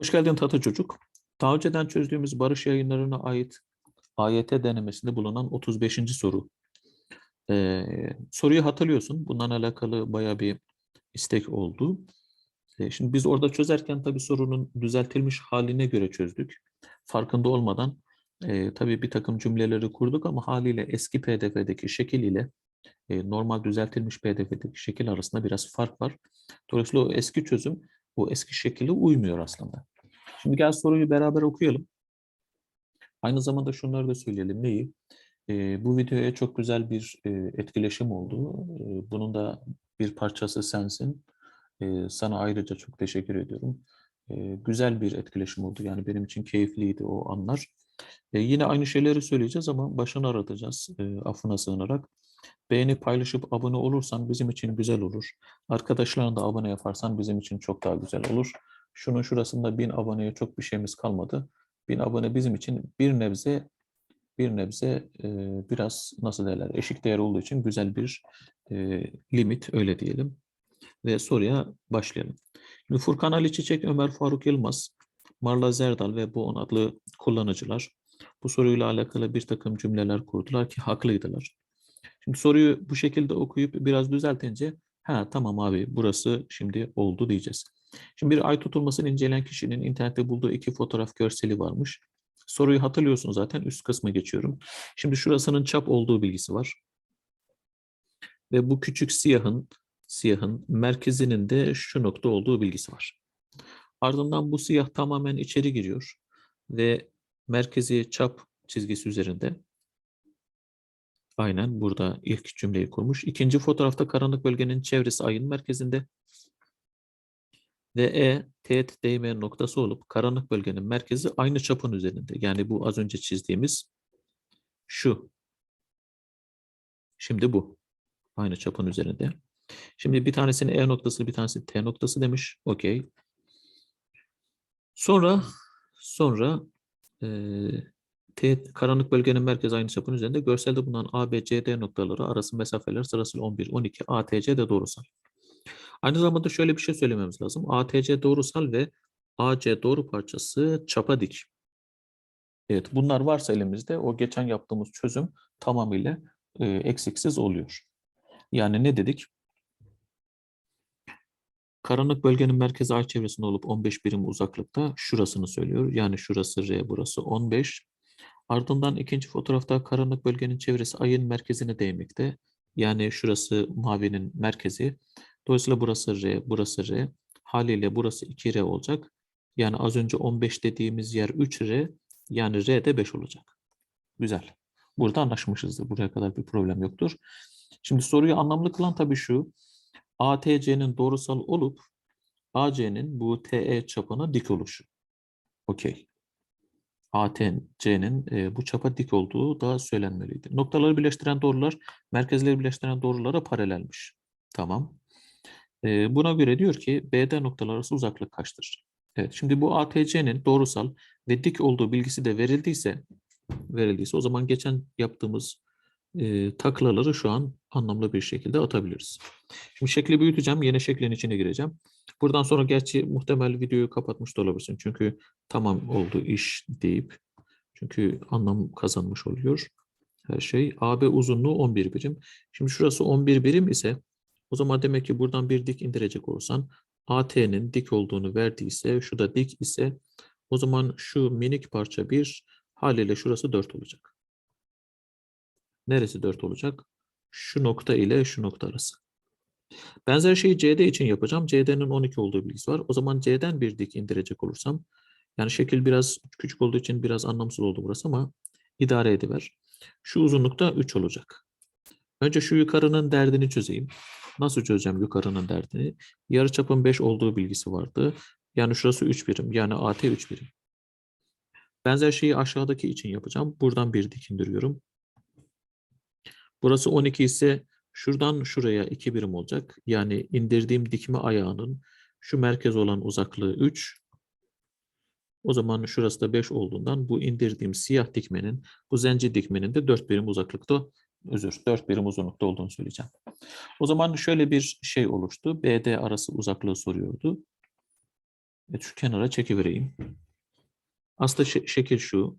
Hoş geldin Tata Çocuk. Daha önceden çözdüğümüz barış yayınlarına ait AYT denemesinde bulunan 35. soru. Ee, soruyu hatırlıyorsun. Bundan alakalı baya bir istek oldu. Ee, şimdi biz orada çözerken tabii sorunun düzeltilmiş haline göre çözdük. Farkında olmadan e, tabii bir takım cümleleri kurduk ama haliyle eski PDF'deki şekil ile e, normal düzeltilmiş PDF'deki şekil arasında biraz fark var. Dolayısıyla o eski çözüm o eski şekilde uymuyor aslında. Şimdi gel soruyu beraber okuyalım. Aynı zamanda şunları da söyleyelim. Neyi? Ee, bu videoya çok güzel bir e, etkileşim oldu. Ee, bunun da bir parçası sensin. Ee, sana ayrıca çok teşekkür ediyorum. Ee, güzel bir etkileşim oldu. Yani benim için keyifliydi o anlar. Ee, yine aynı şeyleri söyleyeceğiz ama başını aratacağız e, affına sığınarak. Beğenip paylaşıp abone olursan bizim için güzel olur. Arkadaşlarına da abone yaparsan bizim için çok daha güzel olur. Şunun şurasında bin aboneye çok bir şeyimiz kalmadı. Bin abone bizim için bir nebze bir nebze e, biraz nasıl derler eşik değer olduğu için güzel bir e, limit öyle diyelim. Ve soruya başlayalım. Şimdi Furkan Ali Çiçek, Ömer Faruk Yılmaz, Marla Zerdal ve Boğan adlı kullanıcılar bu soruyla alakalı bir takım cümleler kurdular ki haklıydılar. Şimdi soruyu bu şekilde okuyup biraz düzeltince ha tamam abi burası şimdi oldu diyeceğiz. Şimdi bir ay tutulmasını inceleyen kişinin internette bulduğu iki fotoğraf görseli varmış. Soruyu hatırlıyorsun zaten üst kısmı geçiyorum. Şimdi şurasının çap olduğu bilgisi var. Ve bu küçük siyahın siyahın merkezinin de şu nokta olduğu bilgisi var. Ardından bu siyah tamamen içeri giriyor ve merkezi çap çizgisi üzerinde. Aynen burada ilk cümleyi kurmuş. İkinci fotoğrafta karanlık bölgenin çevresi ayın merkezinde ve E teğet değme noktası olup karanlık bölgenin merkezi aynı çapın üzerinde. Yani bu az önce çizdiğimiz şu. Şimdi bu. Aynı çapın üzerinde. Şimdi bir tanesini E noktası, bir tanesi T noktası demiş. Okey. Sonra sonra e, T, karanlık bölgenin merkezi aynı çapın üzerinde. Görselde bulunan A, B, C, D noktaları arası mesafeler sırasıyla 11, 12, A, T, C de doğrusal. Aynı zamanda şöyle bir şey söylememiz lazım. ATC doğrusal ve AC doğru parçası çapa dik. Evet bunlar varsa elimizde o geçen yaptığımız çözüm tamamıyla e, eksiksiz oluyor. Yani ne dedik? Karanlık bölgenin merkezi ay çevresinde olup 15 birim uzaklıkta şurasını söylüyor. Yani şurası R burası 15. Ardından ikinci fotoğrafta karanlık bölgenin çevresi ayın merkezine değmekte. Yani şurası mavinin merkezi. Dolayısıyla burası R, burası R. Haliyle burası 2R olacak. Yani az önce 15 dediğimiz yer 3R. Yani R de 5 olacak. Güzel. Burada anlaşmışızdır. Buraya kadar bir problem yoktur. Şimdi soruyu anlamlı kılan tabii şu. ATC'nin doğrusal olup AC'nin bu TE çapına dik oluşu. Okey. ATC'nin e, bu çapa dik olduğu da söylenmeliydi. Noktaları birleştiren doğrular merkezleri birleştiren doğrulara paralelmiş. Tamam. E, buna göre diyor ki BD noktalar arası uzaklık kaçtır? Evet, şimdi bu ATC'nin doğrusal ve dik olduğu bilgisi de verildiyse verildiyse o zaman geçen yaptığımız e, taklaları şu an anlamlı bir şekilde atabiliriz. Şimdi şekli büyüteceğim. Yeni şeklin içine gireceğim. Buradan sonra gerçi muhtemel videoyu kapatmış da olabilirsin. Çünkü tamam oldu iş deyip çünkü anlam kazanmış oluyor her şey. AB uzunluğu 11 birim. Şimdi şurası 11 birim ise o zaman demek ki buradan bir dik indirecek olursan AT'nin dik olduğunu verdiyse, şu da dik ise o zaman şu minik parça 1 haliyle şurası 4 olacak. Neresi 4 olacak? Şu nokta ile şu nokta arası. Benzer şeyi CD için yapacağım. CD'nin 12 olduğu bilgisi var. O zaman C'den bir dik indirecek olursam yani şekil biraz küçük olduğu için biraz anlamsız oldu burası ama idare ediver. Şu uzunlukta 3 olacak. Önce şu yukarının derdini çözeyim. Nasıl çözeceğim yukarının derdini? Yarıçapın 5 olduğu bilgisi vardı. Yani şurası 3 birim. Yani AT 3 birim. Benzer şeyi aşağıdaki için yapacağım. Buradan bir dik indiriyorum. Burası 12 ise şuradan şuraya 2 birim olacak. Yani indirdiğim dikme ayağının şu merkez olan uzaklığı 3. O zaman şurası da 5 olduğundan bu indirdiğim siyah dikmenin, bu zenci dikmenin de 4 birim uzaklıkta özür 4 birim uzunlukta olduğunu söyleyeceğim. O zaman şöyle bir şey oluştu. BD arası uzaklığı soruyordu. Evet, şu kenara çekivereyim. Aslında şe- şekil şu.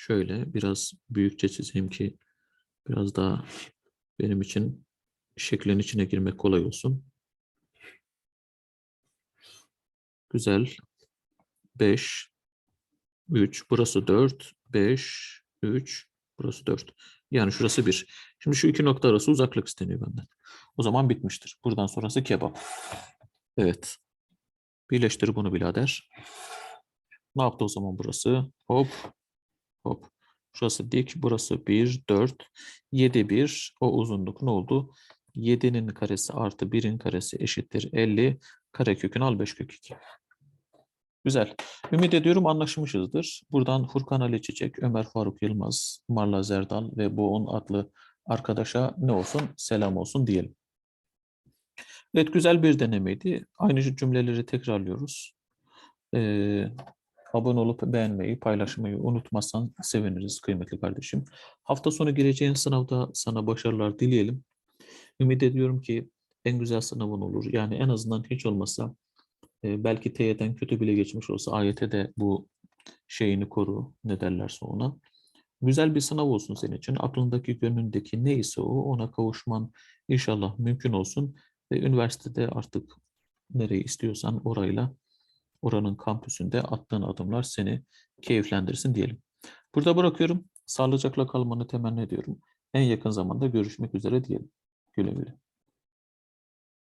Şöyle biraz büyükçe çizeyim ki biraz daha benim için şeklin içine girmek kolay olsun. Güzel. 5, 3, burası 4, 5, 3, burası 4. Yani şurası 1. Şimdi şu iki nokta arası uzaklık isteniyor benden. O zaman bitmiştir. Buradan sonrası kebap. Evet. Birleştir bunu birader. Ne yaptı o zaman burası? Hop. Hop. Şurası dik. Burası 1, 4. 7, 1. O uzunluk ne oldu? 7'nin karesi artı 1'in karesi eşittir 50. Karekökünü al 5 kök 2. Güzel. Ümit ediyorum anlaşmışızdır. Buradan Furkan Ali Çiçek, Ömer Faruk Yılmaz, Marla Zerdal ve Boğun adlı arkadaşa ne olsun? Selam olsun diyelim. Evet güzel bir denemeydi. Aynı cümleleri tekrarlıyoruz. Ee, abone olup beğenmeyi, paylaşmayı unutmazsan seviniriz kıymetli kardeşim. Hafta sonu gireceğin sınavda sana başarılar dileyelim. Ümit ediyorum ki en güzel sınavın olur. Yani en azından hiç olmasa e, belki TYT'den kötü bile geçmiş olsa AYT de bu şeyini koru ne derlerse ona. Güzel bir sınav olsun senin için. Aklındaki, gönlündeki neyse o ona kavuşman inşallah mümkün olsun. Ve üniversitede artık nereyi istiyorsan orayla oranın kampüsünde attığın adımlar seni keyiflendirsin diyelim. Burada bırakıyorum. Sağlıcakla kalmanı temenni ediyorum. En yakın zamanda görüşmek üzere diyelim. Güle güle.